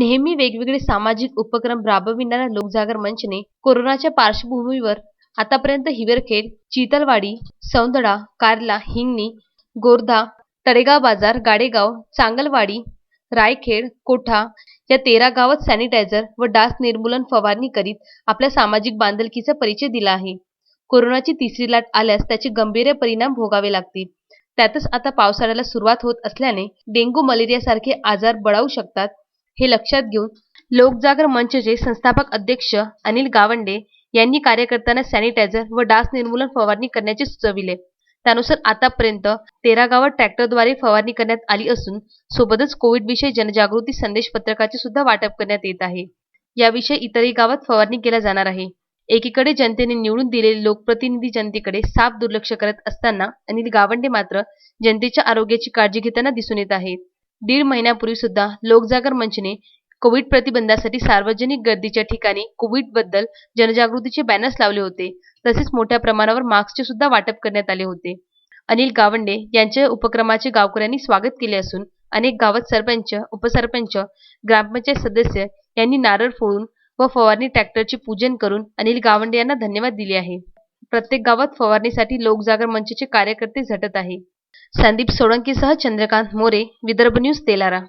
नेहमी वेगवेगळे सामाजिक उपक्रम राबविणाऱ्या लोकजागर मंचने कोरोनाच्या पार्श्वभूमीवर आतापर्यंत हिवरखेड चितलवाडी सौंदडा कारला हिंगणी गोर्धा तळेगाव बाजार गाडेगाव चांगलवाडी रायखेड कोठा या तेरा गावात सॅनिटायझर व डास निर्मूलन फवारणी करीत आपल्या सामाजिक बांधिलकीचा परिचय दिला आहे. कोरोनाची तिसरी लाट आल्यास त्याचे गंभीर परिणाम भोगावे लागतील. त्यातच आता पावसाळ्याला सुरुवात होत असल्याने डेंग्यू मलेरियासारखे आजार बळावू शकतात. हे लक्षात घेऊन लोकजागर मंचचे संस्थापक अध्यक्ष अनिल गावंडे यांनी कार्यकर्त्यांना सॅनिटायझर व डास निर्मूलन फवारणी करण्याचे सुचविले. त्यानुसार आतापर्यंत तेरा गावात ट्रॅक्टरद्वारे फवारणी करण्यात आली असून सोबतच कोविडविषयी जनजागृती संदेश पत्रकाचे सुद्धा वाटप करण्यात येत आहे. याविषयी इतरही गावात फवारणी केल्या जाणार आहे. एकीकडे जनतेने निवडून दिलेले लोकप्रतिनिधी जनतेकडे साफ दुर्लक्ष करत असताना अनिल गावंडे मात्र जनतेच्या आरोग्याची काळजी घेताना दिसून येत आहेत. दीड महिन्यापूर्वी सुद्धा लोकजागर मंचने कोविड प्रतिबंधासाठी सार्वजनिक गर्दीच्या ठिकाणी कोविडबद्दल जनजागृतीचे बॅनर्स लावले होते. तसेच मोठ्या प्रमाणावर मास्कचे सुद्धा वाटप करण्यात आले होते. अनिल गावंडे यांच्या उपक्रमाचे गावकऱ्यांनी स्वागत केले असून अनेक गावात सरपंच उपसरपंच ग्रामपंचायत सदस्य यांनी नारळ फोडून व फवारणी ट्रॅक्टरचे पूजन करून अनिल गावंडे यांना धन्यवाद दिले आहे. प्रत्येक गावात फवारणीसाठी लोकजागर मंचचे कार्यकर्ते झटत आहे. संदीप सोळंकीसह चंद्रकांत मोरे विदर्भ न्यूज तेलारा.